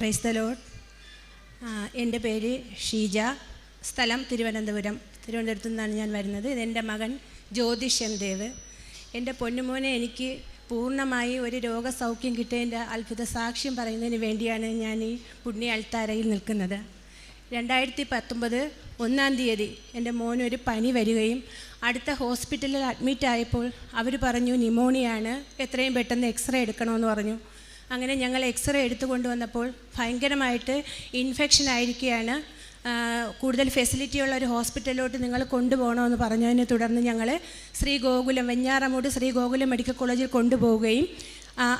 Praise the load എന്റെ പേര് ഷീജ. സ്ഥലം തിരുവനന്തപുരം. തിരുവനന്തപുരത്തു നിന്നാണ് ഞാൻ വരുന്നത്. ഇതെന്റെ മകൻ ജ്യോതിഷൻ ദേവ്. എന്റെ പൊന്നുമോനെ എനിക്ക് പൂർണമായി ഒരു രോഗസൗഖ്യം കിട്ടിയതിന്റെ അത്ഭുത സാക്ഷ്യം പറയുന്നതിന് വേണ്ടിയാണ് ഞാൻ ഈ പുണ്യ അൾത്താരയിൽ നിൽക്കുന്നത്. രണ്ടായിരത്തി പത്തൊമ്പത് ഒന്നാം തീയതി എന്റെ മോനൊരു പനി വരികയും അടുത്ത ഹോസ്പിറ്റലിൽ അഡ്മിറ്റ് ആയപ്പോൾ അവർ പറഞ്ഞു ന്യൂമോണിയാണ് എത്രയും പെട്ടെന്ന് എക്സ്റേ എടുക്കണമെന്ന് പറഞ്ഞു. അങ്ങനെ ഞങ്ങൾ എക്സ്റേ എടുത്തു കൊണ്ടുവന്നപ്പോൾ ഭയങ്കരമായിട്ട് ഇൻഫെക്ഷൻ ആയിരിക്കുകയാണ്. കൂടുതൽ ഫെസിലിറ്റി ഉള്ള ഒരു ഹോസ്പിറ്റലിലോട്ട് നിങ്ങൾ കൊണ്ടുപോകണമെന്ന് പറഞ്ഞതിനെ തുടർന്ന് ഞങ്ങൾ ശ്രീ ഗോകുലം വെഞ്ഞാറമൂട് ശ്രീ ഗോകുലം മെഡിക്കൽ കോളേജിൽ കൊണ്ടുപോവുകയും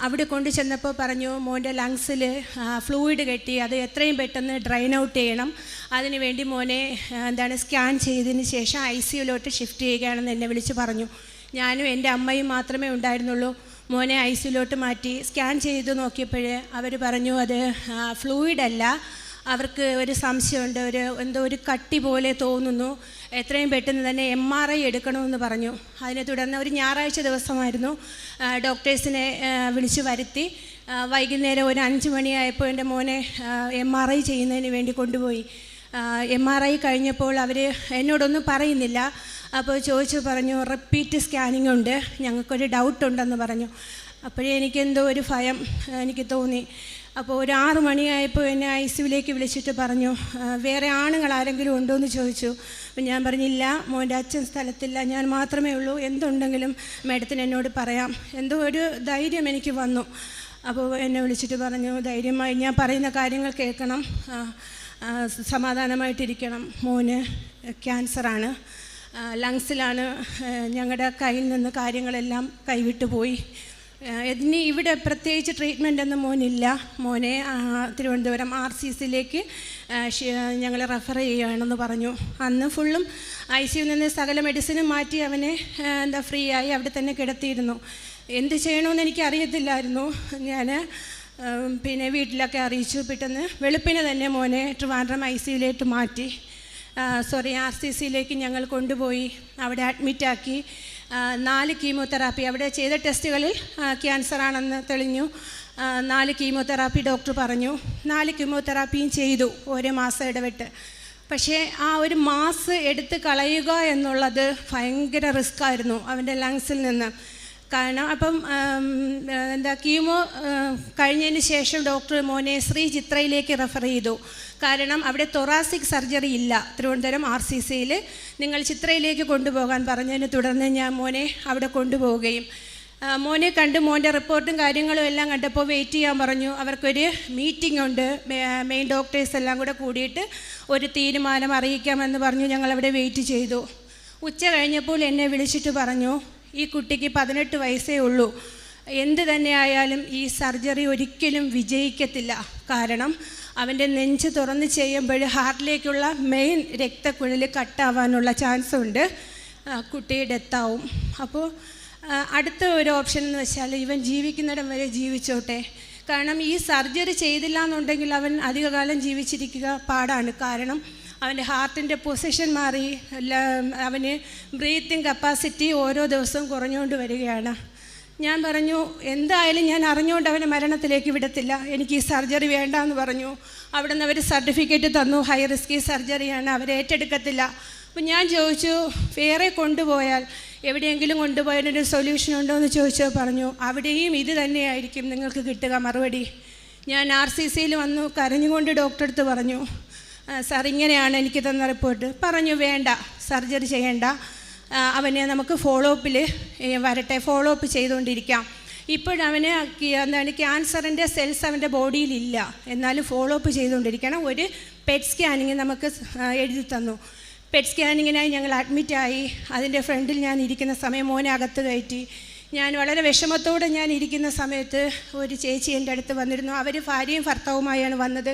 അവിടെ കൊണ്ടു ചെന്നപ്പോൾ പറഞ്ഞു മോന്റെ ലങ്സിൽ ഫ്ലൂയിഡ് കെട്ടി അത് എത്രയും പെട്ടെന്ന് ഡ്രൈൻ ഔട്ട് ചെയ്യണം. അതിനുവേണ്ടി മോനെ എന്താണ് സ്കാൻ ചെയ്തതിന് ശേഷം ഐ സിയുലോട്ട് ഷിഫ്റ്റ് ചെയ്യുകയാണെന്ന് എന്നെ വിളിച്ച് പറഞ്ഞു. ഞാനും എന്റെ അമ്മയും മാത്രമേ ഉണ്ടായിരുന്നുള്ളൂ. മോനെ ഐ സിയിലോട്ട് മാറ്റി സ്കാൻ ചെയ്ത് നോക്കിയപ്പോൾ അവർ പറഞ്ഞു അത് ഫ്ലൂയിഡ് അല്ല. അവർക്ക് ഒരു സംശയമുണ്ട്. ഒരു എന്തോ ഒരു കട്ടി പോലെ തോന്നുന്നു. എത്രയും പെട്ടെന്ന് തന്നെ എം ആർ ഐ എടുക്കണമെന്ന് പറഞ്ഞു. അതിനെ തുടർന്ന് ഒരു ഞായറാഴ്ച ദിവസമായിരുന്നു ഡോക്ടേഴ്സിനെ വിളിച്ചു വരുത്തി. വൈകുന്നേരം ഒരു അഞ്ച് മണിയായപ്പോൾ എന്റെ മോനെ എം ആർ ഐ ചെയ്യുന്നതിന് വേണ്ടി കൊണ്ടുപോയി. എം ആർ ഐ കഴിഞ്ഞപ്പോൾ അവർ എന്നോടൊന്നും പറയുന്നില്ല. അപ്പോൾ ചോദിച്ചു പറഞ്ഞു റിപ്പീറ്റ് സ്കാനിങ് ഉണ്ട്. ഞങ്ങൾക്കൊരു ഡൗട്ട് ഉണ്ടെന്ന് പറഞ്ഞു. അപ്പോഴേ എനിക്കെന്തോ ഒരു ഭയം എനിക്ക് തോന്നി. അപ്പോൾ ഒരു ആറ് മണിയായപ്പോൾ എന്നെ ഐ സിയുലേക്ക് വിളിച്ചിട്ട് പറഞ്ഞു വേറെ ആണുങ്ങൾ ആരെങ്കിലും ഉണ്ടോ എന്ന് ചോദിച്ചു. അപ്പം ഞാൻ പറഞ്ഞില്ല മോന്റെ അച്ഛൻ സ്ഥലത്തില്ല. ഞാൻ മാത്രമേ ഉള്ളൂ. എന്തുണ്ടെങ്കിലും മാഡത്തിന് എന്നോട് പറയാം. എന്തോ ഒരു ധൈര്യം എനിക്ക് വന്നു. അപ്പോൾ എന്നെ വിളിച്ചിട്ട് പറഞ്ഞു ധൈര്യമായി ഞാൻ പറയുന്ന കാര്യങ്ങൾ കേൾക്കണം. സമാധാനമായിട്ടിരിക്കണം. മോന് ക്യാൻസറാണ്. ലങ്സിലാണ് ഞങ്ങളുടെ കയ്യിൽ നിന്ന് കാര്യങ്ങളെല്ലാം കൈവിട്ടു പോയി. ഇനി ഇവിടെ പ്രത്യേകിച്ച് ട്രീറ്റ്മെന്റ് ഒന്നും മോനില്ല. മോനെ തിരുവനന്തപുരം ആർ സി സിയിലേക്ക് ഞങ്ങൾ റെഫർ ചെയ്യുകയാണെന്ന് പറഞ്ഞു. അന്ന് ഫുള്ളും ഐ സിയിൽ നിന്ന് സകല മെഡിസിനും മാറ്റി അവനെ എന്താ ഫ്രീ ആയി അവിടെ തന്നെ കിടത്തിയിരുന്നു. എന്ത് ചെയ്യണമെന്ന് എനിക്ക് അറിയത്തില്ലായിരുന്നു. ഞാൻ പിന്നെ വീട്ടിലൊക്കെ അറിയിച്ചു. പെട്ടെന്ന് വെളുപ്പിനെ തന്നെ മോനെ ട്രിവാൻഡ്രം ഐ സിയിലേക്ക് മാറ്റി. സോറി ആർ സി സിയിലേക്ക് ഞങ്ങൾ കൊണ്ടുപോയി അവിടെ അഡ്മിറ്റാക്കി നാല് കീമോതെറാപ്പി അവിടെ ചെയ്ത ടെസ്റ്റുകളിൽ ക്യാൻസറാണെന്ന് തെളിഞ്ഞു. നാല് കീമോതെറാപ്പി ഡോക്ടർ പറഞ്ഞു. നാല് കീമോതെറാപ്പിയും ചെയ്തു ഓരോ മാസം ഇടവിട്ട്. പക്ഷേ ആ ഒരു മാസ് എടുത്ത് കളയുക എന്നുള്ളത് ഭയങ്കര റിസ്ക് ആയിരുന്നു അവന്റെ ലങ്സിൽ നിന്ന്. കാരണം അപ്പം എന്താ കീമോ കഴിഞ്ഞതിന് ശേഷം ഡോക്ടർ മോനെ ശ്രീ ചിത്രയിലേക്ക് റെഫർ ചെയ്തു. കാരണം അവിടെ തൊറാസിക് സർജറി ഇല്ല. തിരുവനന്തപുരം ആർ സി സിയിൽ നിങ്ങൾ ചിത്രയിലേക്ക് കൊണ്ടുപോകാൻ പറഞ്ഞതിനെ തുടർന്ന് ഞാൻ മോനെ അവിടെ കൊണ്ടുപോവുകയും മോനെ കണ്ട് മോന്റെ റിപ്പോർട്ടും കാര്യങ്ങളും എല്ലാം കണ്ടപ്പോൾ വെയിറ്റ് ചെയ്യാൻ പറഞ്ഞു. അവർക്കൊരു മീറ്റിംഗ് ഉണ്ട്. മെയിൻ ഡോക്ടേഴ്സ് എല്ലാം കൂടെ കൂടിയിട്ട് ഒരു തീരുമാനം അറിയിക്കാമെന്ന് പറഞ്ഞു. ഞങ്ങളവിടെ വെയിറ്റ് ചെയ്തു. ഉച്ച കഴിഞ്ഞപ്പോൾ എന്നെ വിളിച്ചിട്ട് പറഞ്ഞു ഈ കുട്ടിക്ക് പതിനെട്ട് വയസ്സേ ഉള്ളൂ. എന്ത് തന്നെയായാലും ഈ സർജറി ഒരിക്കലും വിജയിക്കത്തില്ല. കാരണം അവന്റെ നെഞ്ച് തുറന്ന് ചെയ്യുമ്പോൾ ഹാർട്ടിലേക്കുള്ള മെയിൻ രക്തക്കുഴൽ കട്ടാവാനുള്ള ചാൻസ് ഉണ്ട്. കുട്ടി ഡെത്താവും അപ്പോൾ അടുത്ത ഒരു ഓപ്ഷൻ എന്ന് വെച്ചാൽ ഇവൻ ജീവിക്കുന്നിടം വരെ ജീവിച്ചോട്ടെ. കാരണം ഈ സർജറി ചെയ്തില്ല എന്നുണ്ടെങ്കിൽ അവൻ അധികകാലം ജീവിച്ചിരിക്കുക പാടാണ്. കാരണം അവന്റെ ഹാർട്ടിന്റെ പൊസിഷൻ മാറി അവന് ബ്രീത്തിങ് കപ്പാസിറ്റി ഓരോ ദിവസവും കുറഞ്ഞുകൊണ്ട് വരികയാണ്. ഞാൻ പറഞ്ഞു എന്തായാലും ഞാൻ അറിഞ്ഞുകൊണ്ട് അവനെ മരണത്തിലേക്ക് വിടത്തില്ല. എനിക്ക് ഈ സർജറി വേണ്ട എന്ന് പറഞ്ഞു. അവിടെ നിന്ന് അവർ സർട്ടിഫിക്കറ്റ് തന്നു. ഹൈ റിസ്കി സർജറിയാണ്. അവർ ഏറ്റെടുക്കത്തില്ല. അപ്പം ഞാൻ ചോദിച്ചു വേറെ കൊണ്ടുപോയാൽ എവിടെയെങ്കിലും കൊണ്ടുപോയതിനൊരു സൊല്യൂഷൻ ഉണ്ടോ? എന്ന് ചോദിച്ചോ പറഞ്ഞു അവിടെയും ഇത് തന്നെയായിരിക്കും നിങ്ങൾക്ക് കിട്ടുക മറുപടി. ഞാൻ ആർ സി സിയിൽ വന്നു കരഞ്ഞുകൊണ്ട് ഡോക്ടർ അടുത്ത് പറഞ്ഞു "ആ, സാർ ഇങ്ങനെയാണ് എനിക്ക് തന്ന റിപ്പോർട്ട് പറഞ്ഞു വേണ്ട സർജറി ചെയ്യേണ്ട. അവനെ നമുക്ക് ഫോളോ അപ്പിൽ വരട്ടെ ഫോളോ അപ്പ് ചെയ്തുകൊണ്ടിരിക്കാം. ഇപ്പോഴവന് എന്താണ് ക്യാൻസറിന്റെ സെൽസ് അവന്റെ ബോഡിയിലില്ല എന്നാലും ഫോളോ അപ്പ് ചെയ്തുകൊണ്ടിരിക്കണം. ഒരു പെറ്റ് സ്കാനിങ് നമുക്ക് എഴുതി തന്നു. പെറ്റ് സ്കാനിങ്ങിനായി ഞങ്ങൾ അഡ്മിറ്റായി അതിന്റെ ഫ്രണ്ടിൽ ഞാൻ ഇരിക്കുന്ന സമയം മോനെ അകത്ത് കയറ്റി. ഞാൻ വളരെ വിഷമത്തോടെ ഞാൻ ഇരിക്കുന്ന സമയത്ത് ഒരു ചേച്ചി എന്റെ അടുത്ത് വന്നിരുന്നു. അവർ ഭാര്യയും ഭർത്താവുമായാണ് വന്നത്.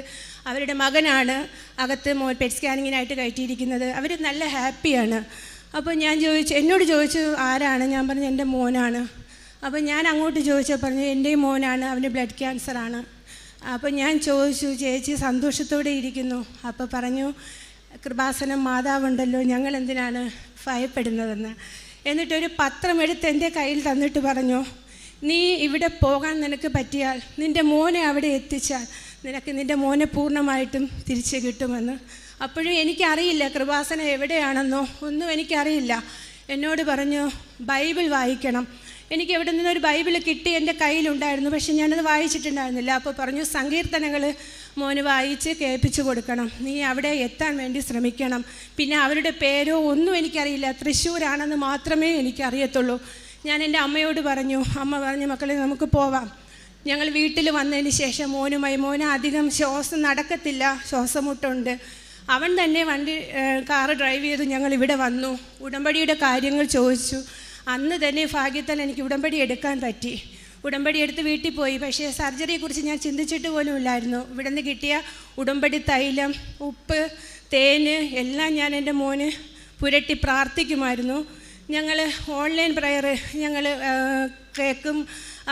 അവരുടെ മകനാണ് അകത്ത് മോ പെറ്റ് സ്കാനിങ്ങിനായിട്ട് കയറ്റിയിരിക്കുന്നത്. അവർ നല്ല ഹാപ്പിയാണ് അപ്പോൾ ഞാൻ ചോദിച്ചു എന്നോട് ചോദിച്ചു ആരാണ്? ഞാൻ പറഞ്ഞു എന്റെ മോനാണ്. അപ്പോൾ ഞാൻ അങ്ങോട്ട് ചോദിച്ചാൽ പറഞ്ഞു എന്റെയും മോനാണ് അവന് ബ്ലഡ് ക്യാൻസറാണ് അപ്പോൾ ഞാൻ ചോദിച്ചു ചേച്ചി സന്തോഷത്തോടെ ഇരിക്കുന്നു. അപ്പോൾ പറഞ്ഞു കൃപാസനം മാതാവുണ്ടല്ലോ ഞങ്ങൾ എന്തിനാണ് ഭയപ്പെടുന്നതെന്ന്? എന്നിട്ടൊരു പത്രം എടുത്ത് എന്റെ കയ്യിൽ തന്നിട്ട് പറഞ്ഞു നീ ഇവിടെ പോകാൻ നിനക്ക് പറ്റിയാൽ നിന്റെ മോനെ അവിടെ എത്തിച്ചാൽ നിനക്ക് നിന്റെ മോനെ പൂർണമായിട്ടും തിരിച്ചു കിട്ടുമെന്ന്. അപ്പോഴും എനിക്കറിയില്ല കൃപാസന എവിടെയാണെന്നോ ഒന്നും എനിക്കറിയില്ല. എന്നോട് പറഞ്ഞു ബൈബിൾ വായിക്കണം. എനിക്ക് എവിടെ നിന്നൊരു ബൈബിൾ കിട്ടി എന്റെ കയ്യിലുണ്ടായിരുന്നു പക്ഷെ ഞാനത് വായിച്ചിട്ടുണ്ടായിരുന്നില്ല. അപ്പോൾ പറഞ്ഞു സങ്കീർത്തനങ്ങൾ മോന് വായിച്ച് കേൾപ്പിച്ചു കൊടുക്കണം. നീ അവിടെ എത്താൻ വേണ്ടി ശ്രമിക്കണം. പിന്നെ അവരുടെ പേരോ ഒന്നും എനിക്കറിയില്ല. തൃശ്ശൂരാണെന്ന് മാത്രമേ എനിക്കറിയത്തുള്ളൂ. ഞാൻ എന്റെ അമ്മയോട് പറഞ്ഞു അമ്മ പറഞ്ഞു മക്കളെ നമുക്ക് പോവാം. ഞങ്ങൾ വീട്ടിൽ വന്നതിന് ശേഷം മോനുമായി മോന് അധികം ശ്വാസം നടക്കത്തില്ല. ശ്വാസമുട്ടുണ്ട്. അവൻ തന്നെ വണ്ടി കാറ് ഡ്രൈവ് ചെയ്ത് ഞങ്ങൾ ഇവിടെ വന്നു. ഉടമ്പടിയുടെ കാര്യങ്ങൾ ചോദിച്ചു. അന്ന് തന്നെ ഭാഗ്യത്താൽ എനിക്ക് ഉടമ്പടി എടുക്കാൻ പറ്റി. ഉടമ്പടി എടുത്ത് വീട്ടിൽ പോയി. പക്ഷേ സർജറിയെക്കുറിച്ച് ഞാൻ ചിന്തിച്ചിട്ട് പോലും ഇല്ലായിരുന്നു. ഇവിടെ നിന്ന് കിട്ടിയ ഉടമ്പടി തൈലം ഉപ്പ് തേന് എല്ലാം ഞാൻ എന്റെ മോന് പുരട്ടി പ്രാർത്ഥിക്കുമായിരുന്നു. ഞങ്ങൾ ഓൺലൈൻ പ്രയർ ഞങ്ങൾ കേൾക്കും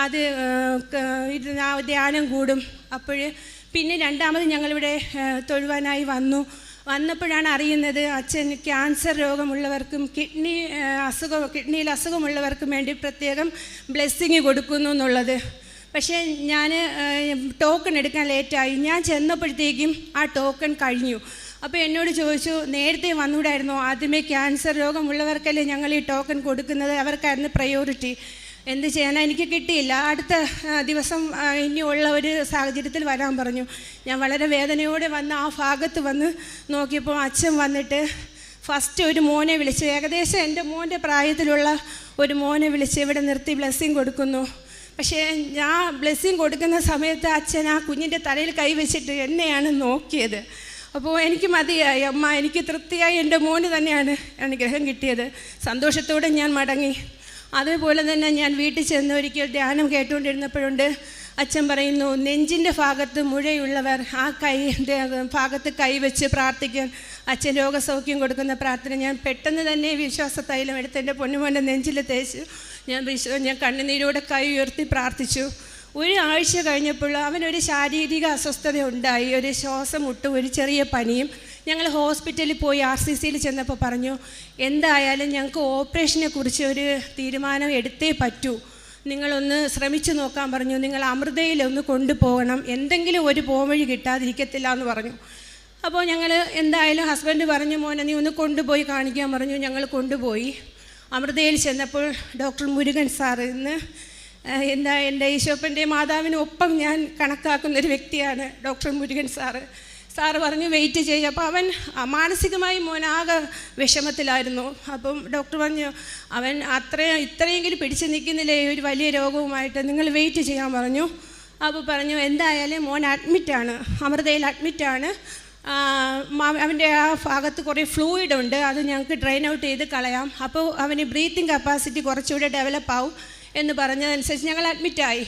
അത് ധ്യാനം കൂടും. അപ്പോൾ പിന്നെ രണ്ടാമത് ഞങ്ങളിവിടെ തൊഴുവാനായി വന്നു. വന്നപ്പോഴാണ് അറിയുന്നത് അച്ഛൻ ക്യാൻസർ രോഗമുള്ളവർക്കും കിഡ്നി അസുഖം കിഡ്നിയിൽ അസുഖമുള്ളവർക്കും വേണ്ടി പ്രത്യേകം ബ്ലെസ്സിങ് കൊടുക്കുന്നു എന്നുള്ളത്. പക്ഷേ ഞാൻ ടോക്കൺ എടുക്കാൻ ലേറ്റായി. ഞാൻ ചെന്നപ്പോഴത്തേക്കും ആ ടോക്കൺ കഴിഞ്ഞു. അപ്പോൾ എന്നോട് ചോദിച്ചു നേരത്തെ വന്നൂടായിരുന്നു? ആദ്യമേ ക്യാൻസർ രോഗമുള്ളവർക്കല്ലേ ഞങ്ങൾ ഈ ടോക്കൺ കൊടുക്കുന്നത്? അവർക്കായിരുന്നു പ്രയോറിറ്റി എന്ത് ചെയ്യാനാ? എനിക്ക് കിട്ടിയില്ല. അടുത്ത ദിവസം ഇനിയുള്ള ഒരു സാഹചര്യത്തിൽ വരാൻ പറഞ്ഞു. ഞാൻ വളരെ വേദനയോടെ വന്ന് ആ ഭാഗത്ത് വന്ന് നോക്കിയപ്പോൾ അച്ഛൻ വന്നിട്ട് ഫസ്റ്റ് ഒരു മോനെ വിളിച്ച് ഏകദേശം എന്റെ മോന്റെ പ്രായത്തിലുള്ള ഒരു മോനെ വിളിച്ച് ഇവിടെ നിർത്തി ബ്ലെസ്സിങ് കൊടുക്കുന്നു. പക്ഷേ ഞാൻ ബ്ലെസ്സിങ് കൊടുക്കുന്ന സമയത്ത് അച്ഛൻ ആ കുഞ്ഞിന്റെ തലയിൽ കൈവച്ചിട്ട് എന്നെയാണ് നോക്കിയത്. അപ്പോൾ എനിക്ക് മതിയായി. അമ്മ എനിക്ക് തൃപ്തിയായി. എന്റെ മോന് തന്നെയാണ് അനുഗ്രഹം കിട്ടിയത്. സന്തോഷത്തോടെ ഞാൻ മടങ്ങി. അതേപോലെ തന്നെ ഞാൻ വീട്ടിൽ ചെന്ന് ഒരിക്കൽ ധ്യാനം കേട്ടുകൊണ്ടിരുന്നപ്പോഴുണ്ട് അച്ഛൻ പറയുന്നു നെഞ്ചിന്റെ ഭാഗത്ത് മുഴയുള്ളവർ ആ കൈ ഭാഗത്ത് കൈവച്ച് പ്രാർത്ഥിക്കാൻ അച്ഛൻ രോഗസൗഖ്യം കൊടുക്കുന്ന പ്രാർത്ഥന ഞാൻ പെട്ടെന്ന് തന്നെ വിശ്വാസ തൈലം എടുത്ത് എന്റെ പൊന്നുമോന്റെ നെഞ്ചിൽ തേച്ച്. ഞാൻ വിശ്വ ഞാൻ കണ്ണുനീരോടെ കൈ ഉയർത്തി പ്രാർത്ഥിച്ചു. ഒരു ആഴ്ച കഴിഞ്ഞപ്പോൾ അവനൊരു ശാരീരിക അസ്വസ്ഥത ഉണ്ടായി ഒരു ശ്വാസം മുട്ടും ഒരു ചെറിയ പനിയും. ഞങ്ങൾ ഹോസ്പിറ്റലിൽ പോയി ആർ സി സിയിൽ ചെന്നപ്പോൾ പറഞ്ഞു എന്തായാലും ഞങ്ങൾക്ക് ഓപ്പറേഷനെ കുറിച്ച് ഒരു തീരുമാനം എടുത്തേ പറ്റൂ. നിങ്ങളൊന്ന് ശ്രമിച്ചു നോക്കാൻ പറഞ്ഞു. നിങ്ങൾ അമൃതയിലൊന്ന് കൊണ്ടുപോകണം. എന്തെങ്കിലും ഒരു പോംവഴി കിട്ടാതിരിക്കത്തില്ല എന്ന് പറഞ്ഞു. അപ്പോൾ ഞങ്ങൾ എന്തായാലും ഹസ്ബൻഡ് പറഞ്ഞു മോനെ നീ ഒന്ന് കൊണ്ടുപോയി കാണിക്കാൻ പറഞ്ഞു. ഞങ്ങൾ കൊണ്ടുപോയി. അമൃതയിൽ ചെന്നപ്പോൾ ഡോക്ടർ മുരുകൻ സാർ ഇന്ന് എന്താ എന്റെ ഈശോപ്പന്റെ മാതാവിനൊപ്പം ഞാൻ കണക്കാക്കുന്നൊരു വ്യക്തിയാണ് ഡോക്ടർ മുരുകൻ സാറ്. സാറ് പറഞ്ഞു വെയിറ്റ് ചെയ്യുക അപ്പോൾ അവൻ മാനസികമായി മോനാകെ വിഷമത്തിലായിരുന്നു. അപ്പം ഡോക്ടർ പറഞ്ഞു അവൻ അത്രയും ഇത്രയെങ്കിലും പിടിച്ചു നിൽക്കുന്നില്ലേ ഒരു വലിയ രോഗവുമായിട്ട്? നിങ്ങൾ വെയിറ്റ് ചെയ്യാൻ പറഞ്ഞു. അപ്പോൾ പറഞ്ഞു എന്തായാലും മോൻ അഡ്മിറ്റാണ് അമൃതയിൽ അഡ്മിറ്റാണ്. അവന്റെ ആ ഭാഗത്ത് കുറേ ഫ്ലൂയിഡ് ഉണ്ട് അത് ഞങ്ങൾക്ക് ഡ്രെയിൻ ഔട്ട് ചെയ്ത് കളയാം. അപ്പോൾ അവന് ബ്രീത്തിങ് കപ്പാസിറ്റി കുറച്ചുകൂടെ ഡെവലപ്പ് ആവും എന്ന് പറഞ്ഞതനുസരിച്ച് ഞങ്ങൾ അഡ്മിറ്റായി.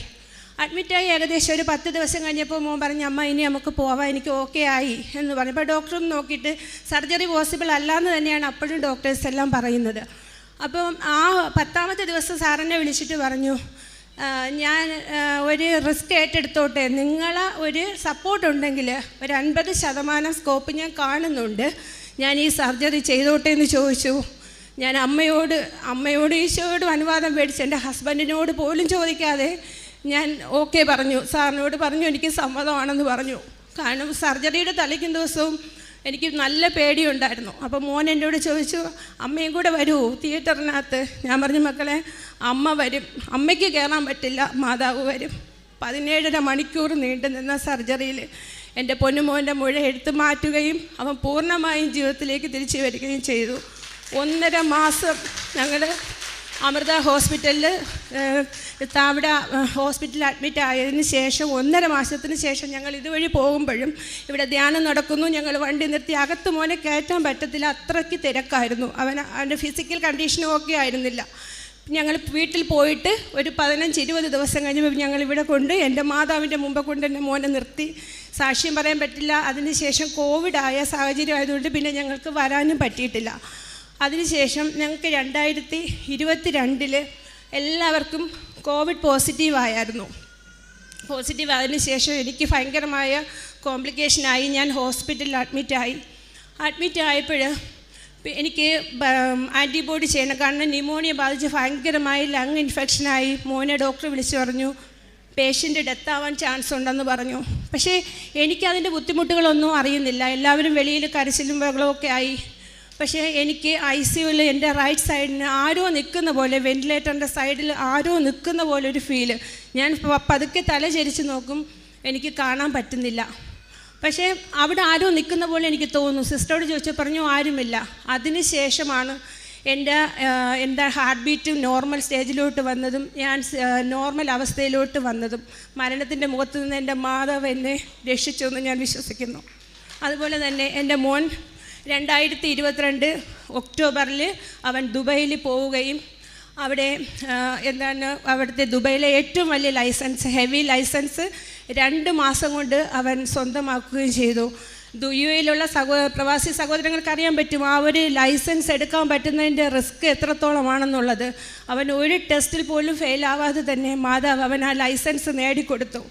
അഡ്മിറ്റായി ഏകദേശം ഒരു പത്ത് ദിവസം കഴിഞ്ഞപ്പോൾ മോൻ പറഞ്ഞു അമ്മ ഇനി നമുക്ക് പോവാം എനിക്ക് ഓക്കെ ആയി. എന്ന് പറഞ്ഞു. അപ്പോൾ ഡോക്ടറും നോക്കിയിട്ട് സർജറി പോസിബിൾ അല്ലാന്ന് തന്നെയാണ് അപ്പോഴും ഡോക്ടേഴ്സ് എല്ലാം പറയുന്നത്. അപ്പം ആ പത്താമത്തെ ദിവസം സാറിനെ വിളിച്ചിട്ട് പറഞ്ഞു ഞാൻ ഒരു റിസ്ക് ഏറ്റെടുത്തോട്ടെ. നിങ്ങളെ ഒരു സപ്പോർട്ട് ഉണ്ടെങ്കിൽ ഒരു അൻപത് ശതമാനം സ്കോപ്പ് ഞാൻ കാണുന്നുണ്ട്. ഞാൻ ഈ സർജറി ചെയ്തോട്ടെ എന്ന് ചോദിച്ചു. ഞാൻ അമ്മയോട് അമ്മയോട് ഈശോയോടും അനുവാദം മേടിച്ച് എന്റെ ഹസ്ബൻഡിനോട് പോലും ചോദിക്കാതെ ഞാൻ ഓക്കെ പറഞ്ഞു. സാറിനോട് പറഞ്ഞു എനിക്ക് സമ്മതമാണെന്ന് പറഞ്ഞു. കാരണം സർജറിയുടെ തലയ്ക്കും ദിവസവും എനിക്ക് നല്ല പേടിയുണ്ടായിരുന്നു. അപ്പോൾ മോൻ എന്നോട് ചോദിച്ചു അമ്മയും കൂടെ വരൂ തിയേറ്ററിനകത്ത്. ഞാൻ പറഞ്ഞു മക്കളെ അമ്മ വരും. അമ്മയ്ക്ക് കയറാൻ പറ്റില്ല മാതാവ് വരും. പതിനേഴര മണിക്കൂർ നീണ്ടു നിന്ന സർജറിയിൽ എന്റെ പൊന്നുമോന്റെ മുഴ എടുത്തു മാറ്റുകയും അവൻ പൂർണമായും ജീവിതത്തിലേക്ക് തിരിച്ചു വരികയും ചെയ്തു. ഒന്നര മാസം ഞങ്ങൾ അമൃത ഹോസ്പിറ്റലിൽ താവിടെ ഹോസ്പിറ്റലിൽ അഡ്മിറ്റ് ആയതിന് ശേഷം ഒന്നര മാസത്തിന് ശേഷം ഞങ്ങൾ ഇതുവഴി പോകുമ്പോഴും ഇവിടെ ധ്യാനം നടക്കുന്നു. ഞങ്ങൾ വണ്ടി നിർത്തി അകത്ത് മോനെ കയറ്റാൻ പറ്റത്തില്ല അത്രയ്ക്ക് തിരക്കായിരുന്നു. അവൻ അവന്റെ ഫിസിക്കൽ കണ്ടീഷനും ഒക്കെ ആയിരുന്നില്ല. ഞങ്ങൾ വീട്ടിൽ പോയിട്ട് ഒരു പതിനഞ്ച് ഇരുപത് ദിവസം കഴിഞ്ഞപ്പോൾ ഞങ്ങൾ ഇവിടെ കൊണ്ട് എന്റെ മാതാവിന്റെ മുമ്പ് കൊണ്ട് എന്റെ മോനെ നിർത്തി. സാക്ഷ്യം പറയാൻ പറ്റില്ല. അതിനുശേഷം കോവിഡ് ആയ സാഹചര്യം ആയതുകൊണ്ട് പിന്നെ ഞങ്ങൾക്ക് വരാനും പറ്റിയിട്ടില്ല. അതിനുശേഷം ഞങ്ങൾക്ക് രണ്ടായിരത്തി ഇരുപത്തി രണ്ടിൽ എല്ലാവർക്കും കോവിഡ് പോസിറ്റീവായിരുന്നു. പോസിറ്റീവ് ആയതിനു ശേഷം എനിക്ക് ഭയങ്കരമായ കോംപ്ലിക്കേഷനായി ഞാൻ ഹോസ്പിറ്റലിൽ അഡ്മിറ്റായി. അഡ്മിറ്റ് ആയപ്പോൾ എനിക്ക് ആന്റിബോഡി ചെയ്യണം. കാരണം ന്യൂമോണിയ ബാധിച്ച് ഭയങ്കരമായി ലങ് ഇൻഫെക്ഷനായി മോനെ ഡോക്ടർ വിളിച്ചു പറഞ്ഞു പേഷ്യന്റ് ഡെത്ത് ആവാൻ ചാൻസ് ഉണ്ടെന്ന് പറഞ്ഞു. പക്ഷേ എനിക്കതിന്റെ ബുദ്ധിമുട്ടുകളൊന്നും അറിയുന്നില്ല. എല്ലാവരും വെളിയിൽ കരച്ചിലും ബഹളമൊക്കെ ആയി. പക്ഷേ എനിക്ക് ഐ സി യുവിൽ എന്റെ റൈറ്റ് സൈഡിന് ആരോ നിൽക്കുന്ന പോലെ വെന്റിലേറ്ററിന്റെ സൈഡിൽ ആരോ നിൽക്കുന്ന പോലെ ഒരു ഫീൽ. ഞാൻ പതുക്കെ തല ചരിച്ച് നോക്കും എനിക്ക് കാണാൻ പറ്റുന്നില്ല. പക്ഷേ അവിടെ ആരോ നിൽക്കുന്ന പോലെ എനിക്ക് തോന്നുന്നു. സിസ്റ്ററോട് ചോദിച്ചാൽ പറഞ്ഞു ആരുമില്ല. അതിന് ശേഷമാണ് എന്റെ എന്റെ ഹാർട്ട് ബീറ്റ് നോർമൽ സ്റ്റേജിലോട്ട് വന്നതും ഞാൻ നോർമൽ അവസ്ഥയിലോട്ട് വന്നതും മരണത്തിന്റെ മുഖത്ത് നിന്ന് എന്റെ മാതാവ് എന്നെ രക്ഷിച്ചു എന്ന് ഞാൻ വിശ്വസിക്കുന്നു. അതുപോലെ തന്നെ എന്റെ മോൻ രണ്ടായിരത്തി ഇരുപത്തിരണ്ട് ഒക്ടോബറിൽ അവൻ ദുബൈയിൽ പോവുകയും അവിടെ എന്താണ് അവിടുത്തെ ദുബൈയിലെ ഏറ്റവും വലിയ ലൈസൻസ് ഹെവി ലൈസൻസ് രണ്ട് മാസം കൊണ്ട് അവൻ സ്വന്തമാക്കുകയും ചെയ്തു. യു എയിലുള്ള സഹോ പ്രവാസി സഹോദരങ്ങൾക്ക് അറിയാൻ പറ്റും ആ ഒരു ലൈസൻസ് എടുക്കാൻ പറ്റുന്നതിന്റെ റിസ്ക് എത്രത്തോളമാണെന്നുള്ളത്. അവൻ ഒരു ടെസ്റ്റിൽ പോലും ഫെയിലാവാതെ തന്നെ മാതാവ് അവൻ ആ ലൈസൻസ് നേടിക്കൊടുത്തു.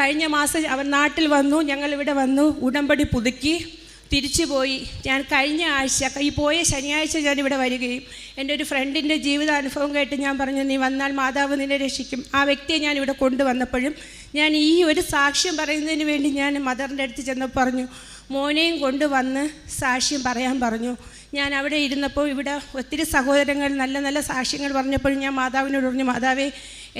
കഴിഞ്ഞ മാസം അവൻ നാട്ടിൽ വന്നു ഞങ്ങൾ ഇവിടെ വന്നു ഉടമ്പടി പുതുക്കി. തിരിച്ചു പോയി ഞാൻ കഴിഞ്ഞ ആഴ്ച ഈ പോയ ശനിയാഴ്ച ഞാൻ ഇവിടെ വരികയും എന്റെ ഒരു ഫ്രണ്ടിന്റെ ജീവിതാനുഭവം കേട്ട് ഞാൻ പറഞ്ഞു നീ വന്നാൽ മാതാവ് നിന്നെ രക്ഷിക്കും. ആ വ്യക്തിയെ ഞാൻ ഇവിടെ കൊണ്ടുവന്നപ്പോഴും ഞാൻ ഈ ഒരു സാക്ഷ്യം പറയുന്നതിന് വേണ്ടി ഞാൻ മദറിന്റെ അടുത്ത് ചെന്ന് പറഞ്ഞു മോനെയും കൊണ്ടുവന്ന് സാക്ഷ്യം പറയാൻ പറഞ്ഞു. ഞാൻ അവിടെ ഇരുന്നപ്പോൾ ഇവിടെ ഒത്തിരി സഹോദരങ്ങൾ നല്ല നല്ല സാക്ഷ്യങ്ങൾ പറഞ്ഞപ്പോഴും ഞാൻ മാതാവിനോട് പറഞ്ഞു മാതാവേ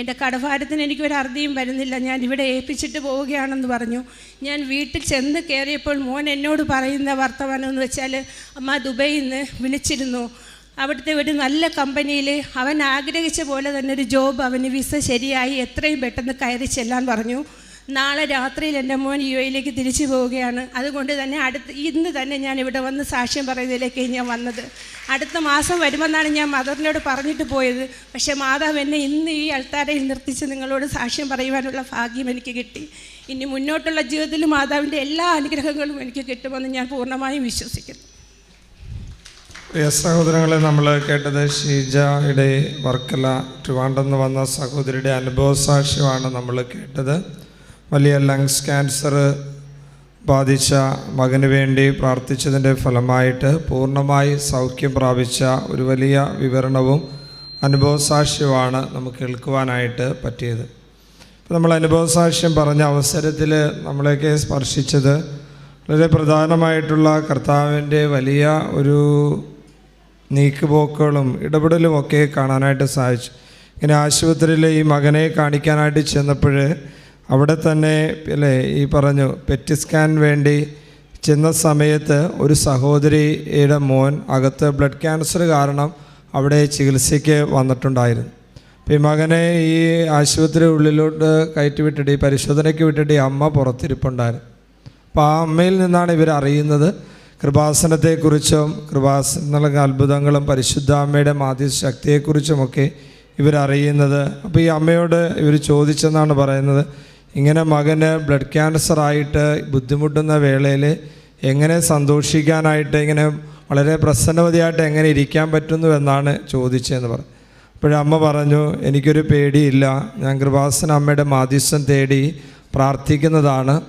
എന്റെ കടഭാരത്തിന് എനിക്കൊരു അറുതിയും വരുന്നില്ല. ഞാൻ ഇവിടെ ഏൽപ്പിച്ചിട്ട് പോവുകയാണെന്ന് പറഞ്ഞു. ഞാൻ വീട്ടിൽ ചെന്ന് കയറിയപ്പോൾ മോൻ എന്നോട് പറയുന്ന വർത്തമാനം എന്ന് വെച്ചാൽ അമ്മ ദുബൈയിൽ നിന്ന് വിളിച്ചിരുന്നു. അവിടുത്തെ ഒരു നല്ല കമ്പനിയിൽ അവൻ ആഗ്രഹിച്ച പോലെ തന്നെ ഒരു ജോബ് അവന് വിസ ശരിയായി എത്രയും പെട്ടെന്ന് കയറി ചെല്ലാൻ പറഞ്ഞു. നാളെ രാത്രിയിൽ എന്റെ മോൻ യു എയിലേക്ക് തിരിച്ചു പോവുകയാണ്. അതുകൊണ്ട് തന്നെ അടുത്ത് ഇന്ന് തന്നെ ഞാൻ ഇവിടെ വന്ന് സാക്ഷ്യം പറയുന്നതിലേക്ക് ഞാൻ വന്നത്. അടുത്ത മാസം വരുമെന്നാണ് ഞാൻ മദറിനോട് പറഞ്ഞിട്ട് പോയത്. പക്ഷേ മാതാവ് എന്നെ ഇന്ന് ഈ അൾത്താരയിൽ നിർത്തിച്ച് നിങ്ങളോട് സാക്ഷ്യം പറയുവാനുള്ള ഭാഗ്യം എനിക്ക് കിട്ടി. ഇനി മുന്നോട്ടുള്ള ജീവിതത്തിൽ മാതാവിന്റെ എല്ലാ അനുഗ്രഹങ്ങളും എനിക്ക് കിട്ടുമെന്ന് ഞാൻ പൂർണമായും വിശ്വസിക്കുന്നു. സഹോദരങ്ങളെ നമ്മൾ കേട്ടത് ഷീജയുടെ വർക്കല ട്രിവാണ്ടെന്ന് വന്ന സഹോദരിയുടെ അനുഭവ സാക്ഷ്യമാണ് നമ്മൾ കേട്ടത്. വലിയ ലങ്സ് ക്യാൻസർ ബാധിച്ച മകന് വേണ്ടി പ്രാർത്ഥിച്ചതിന്റെ ഫലമായിട്ട് പൂർണമായി സൗഖ്യം പ്രാപിച്ച ഒരു വലിയ വിവരണവും അനുഭവ സാക്ഷ്യവുമാണ് നമുക്ക് കേൾക്കുവാനായിട്ട് പറ്റിയത്. ഇപ്പോൾ നമ്മൾ അനുഭവസാക്ഷ്യം പറഞ്ഞ അവസരത്തിൽ നമ്മളെയൊക്കെ സ്പർശിച്ചത് വളരെ പ്രധാനമായിട്ടുള്ള കർത്താവിന്റെ വലിയ ഒരു നീക്കുപോക്കുകളും ഇടപെടലും ഒക്കെ കാണാനായിട്ട് സാധിച്ചു. ഇങ്ങനെ ആശുപത്രിയിൽ ഈ മകനെ കാണിക്കാനായിട്ട് ചെന്നപ്പോൾ അവിടെ തന്നെ അല്ലേ ഈ പറഞ്ഞു പെറ്റ് സ്കാൻ വേണ്ടി ചെന്ന സമയത്ത് ഒരു സഹോദരിയുടെ മോൻ അകത്ത് ബ്ലഡ് ക്യാൻസർ കാരണം അവിടെ ചികിത്സയ്ക്ക് വന്നിട്ടുണ്ടായിരുന്നു. അപ്പോൾ ഈ മകനെ ഈ ആശുപത്രി ഉള്ളിലോട്ട് കയറ്റി വിട്ടിട്ട് ഈ പരിശോധനയ്ക്ക് വിട്ടിട്ട് ഈ അമ്മ പുറത്തിരിപ്പുണ്ടായിരുന്നു. അപ്പോൾ ആ അമ്മയിൽ നിന്നാണ് ഇവരറിയുന്നത് കൃപാസനത്തെക്കുറിച്ചും കൃപാസന അത്ഭുതങ്ങളും പരിശുദ്ധ അമ്മയുടെ മാധ്യ ശക്തിയെക്കുറിച്ചുമൊക്കെ ഇവരറിയുന്നത്. അപ്പോൾ ഈ അമ്മയോട് ഇവർ ചോദിച്ചെന്നാണ് പറയുന്നത്. ഇങ്ങനെ മകന് ബ്ലഡ് ക്യാൻസർ ആയിട്ട് ബുദ്ധിമുട്ടുന്ന വേളയിൽ എങ്ങനെ സന്തോഷിക്കാനായിട്ട് ഇങ്ങനെ വളരെ പ്രസന്നവതിയായിട്ട് എങ്ങനെ ഇരിക്കാൻ പറ്റുന്നു എന്നാണ് ചോദിച്ചതെന്ന് പറഞ്ഞു. അപ്പോഴമ്മ പറഞ്ഞു എനിക്കൊരു പേടിയില്ല. ഞാൻ കൃപാസന അമ്മയുടെ മാധ്യസ്ഥം തേടി പ്രാർത്ഥിക്കുന്നതാണ്.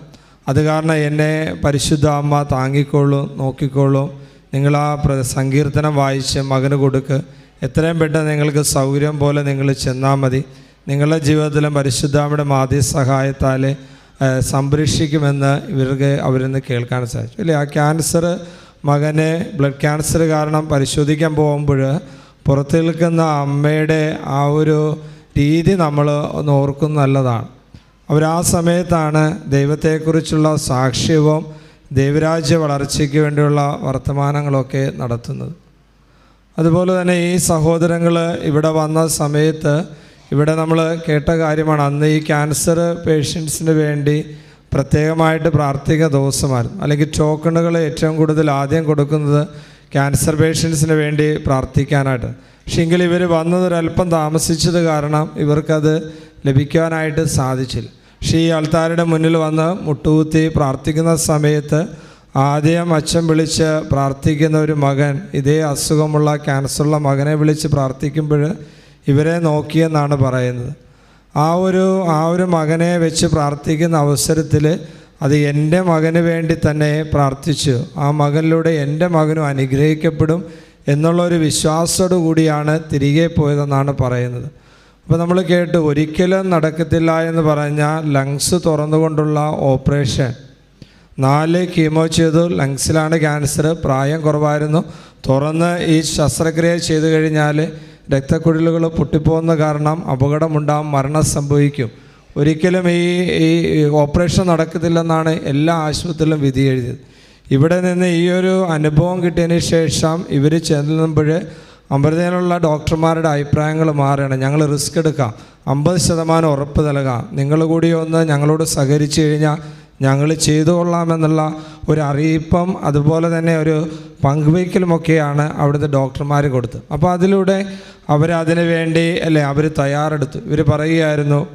അത് കാരണം എന്നെ പരിശുദ്ധ അമ്മ താങ്ങിക്കോളും നോക്കിക്കോളും നിങ്ങൾ ആ സങ്കീർത്തനം വായിച്ച് മകന് കൊടുക്ക്. എത്രയും പെട്ടെന്ന് നിങ്ങൾക്ക് സൗകര്യം പോലെ നിങ്ങൾ ചെന്നാൽ മതി. നിങ്ങളുടെ ജീവിതത്തിലും പരിശുദ്ധാമയുടെ മാധ്യ സഹായത്താൽ സംരക്ഷിക്കുമെന്ന് ഇവർക്ക് അവരിന്ന് കേൾക്കാൻ സാധിച്ചു. അല്ലേ? ആ ക്യാൻസർ മകനെ ബ്ലഡ് ക്യാൻസർ കാരണം പരിശോധിക്കാൻ പോകുമ്പോൾ പുറത്ത് നിൽക്കുന്ന അമ്മയുടെ ആ ഒരു രീതി നമ്മൾ ഒന്ന് ഓർക്കുന്ന നല്ലതാണ്. അവർ ആ സമയത്താണ് ദൈവത്തെക്കുറിച്ചുള്ള സാക്ഷ്യവും ദൈവരാജ്യ വളർച്ചയ്ക്ക് വേണ്ടിയുള്ള വർത്തമാനങ്ങളൊക്കെ നടത്തുന്നത്. അതുപോലെ തന്നെ ഈ സഹോദരങ്ങൾ ഇവിടെ വന്ന സമയത്ത് ഇവിടെ നമ്മൾ കേട്ട കാര്യമാണ്. അന്ന് ഈ ക്യാൻസർ പേഷ്യൻസിന് വേണ്ടി പ്രത്യേകമായിട്ട് പ്രാർത്ഥിക്കുന്ന ദിവസമായിരുന്നു. അല്ലെങ്കിൽ ടോക്കണുകൾ ഏറ്റവും കൂടുതൽ ആദ്യം കൊടുക്കുന്നത് ക്യാൻസർ പേഷ്യൻസിന് വേണ്ടി പ്രാർത്ഥിക്കാനായിട്ട്. പക്ഷേ എങ്കിൽ ഇവർ വന്നത് ഒരല്പം താമസിച്ചത് കാരണം ഇവർക്കത് ലഭിക്കാനായിട്ട് സാധിച്ചില്ല. പക്ഷേ ഈ ആൾക്കാരുടെ മുന്നിൽ വന്ന് മുട്ടുകുത്തി പ്രാർത്ഥിക്കുന്ന സമയത്ത് ആദ്യം അച്ഛൻ വിളിച്ച് പ്രാർത്ഥിക്കുന്ന ഒരു മകൻ ഇതേ അസുഖമുള്ള ക്യാൻസറുള്ള മകനെ വിളിച്ച് പ്രാർത്ഥിക്കുമ്പോൾ ഇവരെ നോക്കിയെന്നാണ് പറയുന്നത്. ആ ഒരു ആ ഒരു മകനെ വെച്ച് പ്രാർത്ഥിക്കുന്ന അവസരത്തിൽ അത് എന്റെ മകന് വേണ്ടി തന്നെ പ്രാർത്ഥിച്ചു. ആ മകനിലൂടെ എന്റെ മകനും അനുഗ്രഹിക്കപ്പെടും എന്നുള്ളൊരു വിശ്വാസത്തോടു കൂടിയാണ് തിരികെ പോയതെന്നാണ് പറയുന്നത്. അപ്പോൾ നമ്മൾ കേട്ട് ഒരിക്കലും നടക്കത്തില്ല എന്ന് പറഞ്ഞാൽ ലങ്സ് തുറന്നുകൊണ്ടുള്ള ഓപ്പറേഷൻ. നാല് കീമോ ചെയ്തു ലങ്സിലാണ് ക്യാൻസർ പ്രായം കുറവായിരുന്നു. തുറന്ന് ഈ ശസ്ത്രക്രിയ ചെയ്തു കഴിഞ്ഞാൽ രക്തക്കുഴലുകൾ പൊട്ടിപ്പോകുന്ന കാരണം അപകടമുണ്ടാകും മരണം സംഭവിക്കും. ഒരിക്കലും ഈ ഈ ഓപ്പറേഷൻ നടക്കത്തില്ലെന്നാണ് എല്ലാ ആശുപത്രിയിലും വിധി എഴുതിയത്. ഇവിടെ നിന്ന് ഈ ഒരു അനുഭവം കിട്ടിയതിന് ശേഷം ഇവർ ചെല്ലുമ്പോൾ അമൃതയിലുള്ള ഡോക്ടർമാരുടെ അഭിപ്രായങ്ങൾ മാറുകയാണ്. ഞങ്ങൾ റിസ്ക് എടുക്കാം. അമ്പത് ശതമാനം ഉറപ്പ് നൽകാം. നിങ്ങൾ കൂടി ഒന്ന് ഞങ്ങളോട് സഹകരിച്ചു കഴിഞ്ഞാൽ ഞങ്ങൾ ചെയ്തു കൊള്ളാമെന്നുള്ള ഒരു അറിയിപ്പം അതുപോലെ തന്നെ ഒരു പങ്കുവയ്ക്കലുമൊക്കെയാണ് അവിടുത്തെ ഡോക്ടർമാർ കൊടുത്ത് അപ്പോൾ അതിലൂടെ അവരതിനു വേണ്ടി അല്ലേ അവർ തയ്യാറെടുത്തു. ഇവർ പറയുകയായിരുന്നു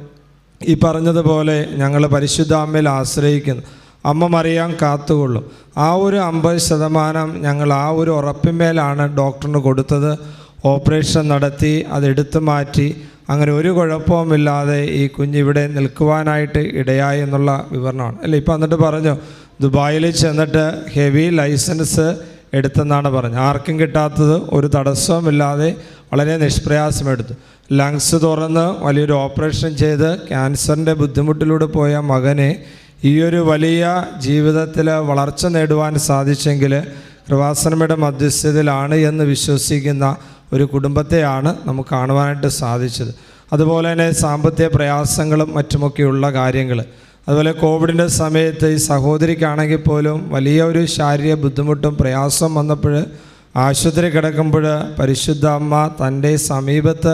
ഈ പറഞ്ഞതുപോലെ ഞങ്ങൾ പരിശുദ്ധ അമ്മയിൽ ആശ്രയിക്കുന്നു. അമ്മ മറിയാൻ കാത്തുകൊള്ളും. ആ ഒരു അമ്പത് ശതമാനം ഞങ്ങൾ ആ ഒരു ഉറപ്പിന്മേലാണ് ഡോക്ടറിന് കൊടുത്തത്. ഓപ്പറേഷൻ നടത്തി അതെടുത്തു മാറ്റി. അങ്ങനെ ഒരു കുഴപ്പവുമില്ലാതെ ഈ കുഞ്ഞ് ഇവിടെ നിൽക്കുവാനായിട്ട് ഇടയായി എന്നുള്ള വിവരണമാണ്. അല്ലേ? ഇപ്പം എന്നിട്ട് പറഞ്ഞു ദുബായിൽ ചെന്നിട്ട് ഹെവി ലൈസൻസ് എടുത്തെന്നാണ് പറഞ്ഞത്. ആർക്കും കിട്ടാത്തത് ഒരു തടസ്സവുമില്ലാതെ വളരെ നിഷ്പ്രയാസം എടുത്തു ലങ്സ് തുറന്ന് വലിയൊരു ഓപ്പറേഷൻ ചെയ്ത് ക്യാൻസറിന്റെ ബുദ്ധിമുട്ടിലൂടെ പോയ മകനെ ഈ ഒരു വലിയ ജീവിതത്തിൽ വളർച്ച നേടുവാൻ സാധിച്ചെങ്കിൽ കൃപാസനമയുടെ മധ്യസ്ഥതയിലാണ് എന്ന് വിശ്വസിക്കുന്ന ഒരു കുടുംബത്തെയാണ് നമുക്ക് കാണുവാനായിട്ട് സാധിച്ചത്. അതുപോലെ തന്നെ സാമ്പത്തിക പ്രയാസങ്ങളും മറ്റുമൊക്കെയുള്ള കാര്യങ്ങൾ അതുപോലെ കോവിഡിന്റെ സമയത്ത് ഈ സഹോദരിക്കാണെങ്കിൽ പോലും വലിയ ഒരു ശാരീരിക ബുദ്ധിമുട്ടും പ്രയാസം വന്നപ്പോൾ ആശുപത്രി കിടക്കുമ്പോൾ പരിശുദ്ധ അമ്മ തന്റെ സമീപത്ത്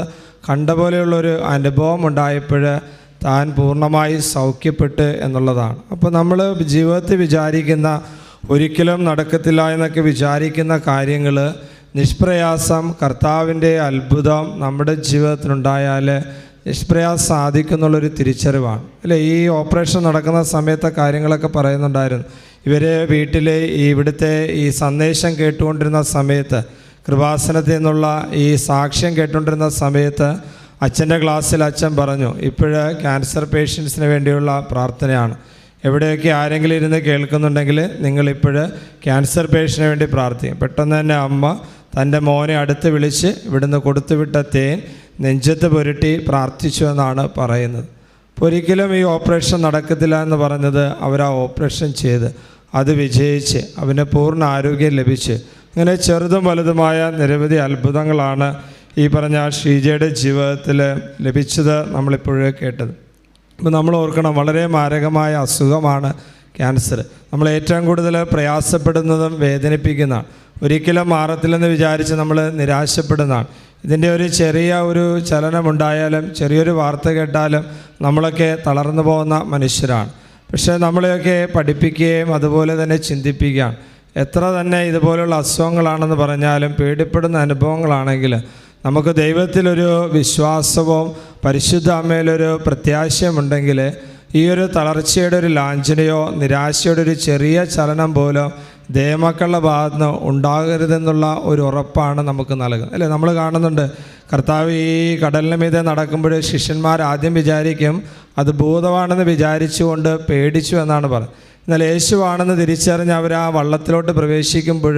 കണ്ട പോലെയുള്ളൊരു അനുഭവം ഉണ്ടായപ്പോൾ താൻ പൂർണമായി സൗഖ്യപ്പെട്ട് എന്നുള്ളതാണ്. അപ്പോൾ നമ്മൾ ജീവിതത്തിൽ വിചാരിക്കുന്ന ഒരിക്കലും നടക്കത്തില്ല എന്നൊക്കെ വിചാരിക്കുന്ന കാര്യങ്ങൾ നിഷ്പ്രയാസം കർത്താവിന്റെ അത്ഭുതം നമ്മുടെ ജീവിതത്തിലുണ്ടായാൽ നിഷ്പ്രയാസം സാധിക്കുന്നുള്ളൊരു തിരിച്ചറിവാണ്. അല്ലേ? ഈ ഓപ്പറേഷൻ നടക്കുന്ന സമയത്തെ കാര്യങ്ങളൊക്കെ പറയുന്നുണ്ടായിരുന്നു. ഇവർ വീട്ടിൽ ഇവിടുത്തെ ഈ സന്ദേശം കേട്ടുകൊണ്ടിരുന്ന സമയത്ത് കൃപാസനത്തിൽ നിന്നുള്ള ഈ സാക്ഷ്യം കേട്ടുകൊണ്ടിരുന്ന സമയത്ത് അച്ഛന്റെ ക്ലാസ്സിൽ അച്ഛൻ പറഞ്ഞു ഇപ്പോഴ് ക്യാൻസർ പേഷ്യൻസിന് വേണ്ടിയുള്ള പ്രാർത്ഥനയാണ്. എവിടെയൊക്കെ ആരെങ്കിലും ഇരുന്ന് കേൾക്കുന്നുണ്ടെങ്കിൽ നിങ്ങളിപ്പോൾ ക്യാൻസർ പേഷ്യന് വേണ്ടി പ്രാർത്ഥിക്കും. പെട്ടെന്ന് തന്നെ അമ്മ തന്റെ മോനെ അടുത്ത് വിളിച്ച് ഇവിടുന്ന് കൊടുത്തുവിട്ട തേൻ നെഞ്ചത്ത് പുരട്ടി പ്രാർത്ഥിച്ചു എന്നാണ് പറയുന്നത്. അപ്പോൾ ഒരിക്കലും ഈ ഓപ്പറേഷൻ നടക്കത്തില്ല എന്ന് പറഞ്ഞത് അവർ ആ ഓപ്പറേഷൻ ചെയ്ത് അത് വിജയിച്ച് അവന് പൂർണ ആരോഗ്യം ലഭിച്ച്. അങ്ങനെ ചെറുതും വലുതുമായ നിരവധി അത്ഭുതങ്ങളാണ് ഈ പറഞ്ഞ ഷീജയുടെ ജീവിതത്തിൽ ലഭിച്ചത് നമ്മളിപ്പോഴേ കേട്ടത്. അപ്പോൾ നമ്മൾ ഓർക്കണം വളരെ മാരകമായ അസുഖമാണ് ക്യാൻസർ. നമ്മൾ ഏറ്റവും കൂടുതൽ പ്രയാസപ്പെടുന്നതും വേദനിപ്പിക്കുന്നതാണ്. ഒരിക്കലും മാറത്തില്ലെന്ന് വിചാരിച്ച് നമ്മൾ നിരാശപ്പെടുന്നതാണ്. ഇതിന്റെ ഒരു ചെറിയ ഒരു ചലനമുണ്ടായാലും ചെറിയൊരു വാർത്ത കേട്ടാലും നമ്മളൊക്കെ തളർന്നു പോകുന്ന മനുഷ്യരാണ്. പക്ഷേ നമ്മളെയൊക്കെ പഠിപ്പിക്കുകയും അതുപോലെ തന്നെ ചിന്തിപ്പിക്കുകയാണ്. എത്ര തന്നെ ഇതുപോലുള്ള അസുഖങ്ങളാണെന്ന് പറഞ്ഞാലും പേടിപ്പെടുന്ന അനുഭവങ്ങളാണെങ്കിൽ നമുക്ക് ദൈവത്തിലൊരു വിശ്വാസവും പരിശുദ്ധ അമ്മയിലൊരു പ്രത്യാശയുമുണ്ടെങ്കിൽ ഈ ഒരു തളർച്ചയുടെ ഒരു ലാഞ്ചനയോ നിരാശയുടെ ഒരു ചെറിയ ചലനം പോലും ദേവമക്കളുടെ ഭാഗത്ത് നിന്ന് ഉണ്ടാകരുതെന്നുള്ള ഒരു ഉറപ്പാണ് നമുക്ക് നൽകുന്നത്. അല്ലേ? നമ്മൾ കാണുന്നുണ്ട് കർത്താവ് ഈ കടലിന് മീതെ നടക്കുമ്പോൾ ശിഷ്യന്മാർ ആദ്യം വിചാരിക്കും അത് ഭൂതമാണെന്ന് വിചാരിച്ചുകൊണ്ട് പേടിച്ചു എന്നാണ് പറയുന്നത്. എന്നാൽ യേശുവാണെന്ന് തിരിച്ചറിഞ്ഞ് അവർ ആ വള്ളത്തിലോട്ട് പ്രവേശിക്കുമ്പോൾ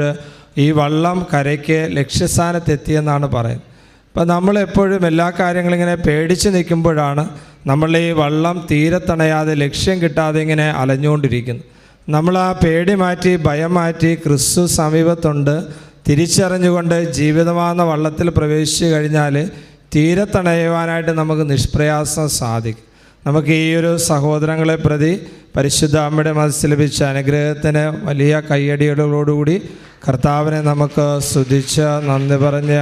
ഈ വള്ളം കരയ്ക്ക് ലക്ഷ്യസ്ഥാനത്തെത്തിയെന്നാണ് പറയുന്നത്. അപ്പം നമ്മളെപ്പോഴും എല്ലാ കാര്യങ്ങളും ഇങ്ങനെ പേടിച്ച് നിൽക്കുമ്പോഴാണ് നമ്മൾ ഈ വള്ളം തീരത്തണയാതെ ലക്ഷ്യം കിട്ടാതെ ഇങ്ങനെ അലഞ്ഞുകൊണ്ടിരിക്കുന്നു നമ്മൾ ആ പേടി മാറ്റി ഭയം മാറ്റി ക്രിസ്തു സമീപത്തുണ്ട്. തിരിച്ചറിഞ്ഞുകൊണ്ട് ജീവിതമാകുന്ന വള്ളത്തിൽ പ്രവേശിച്ചു കഴിഞ്ഞാൽ തീരത്തണയുവാനായിട്ട് നമുക്ക് നിഷ്പ്രയാസം സാധിക്കും. നമുക്ക് ഈ ഒരു സഹോദരങ്ങളെ പ്രതി പരിശുദ്ധ അമ്മയുടെ മനസ്സിൽ ലഭിച്ച അനുഗ്രഹത്തിന് വലിയ കയ്യടികളോടുകൂടി കർത്താവിനെ നമുക്ക് സ്തുതിച്ച് നന്ദി പറഞ്ഞ്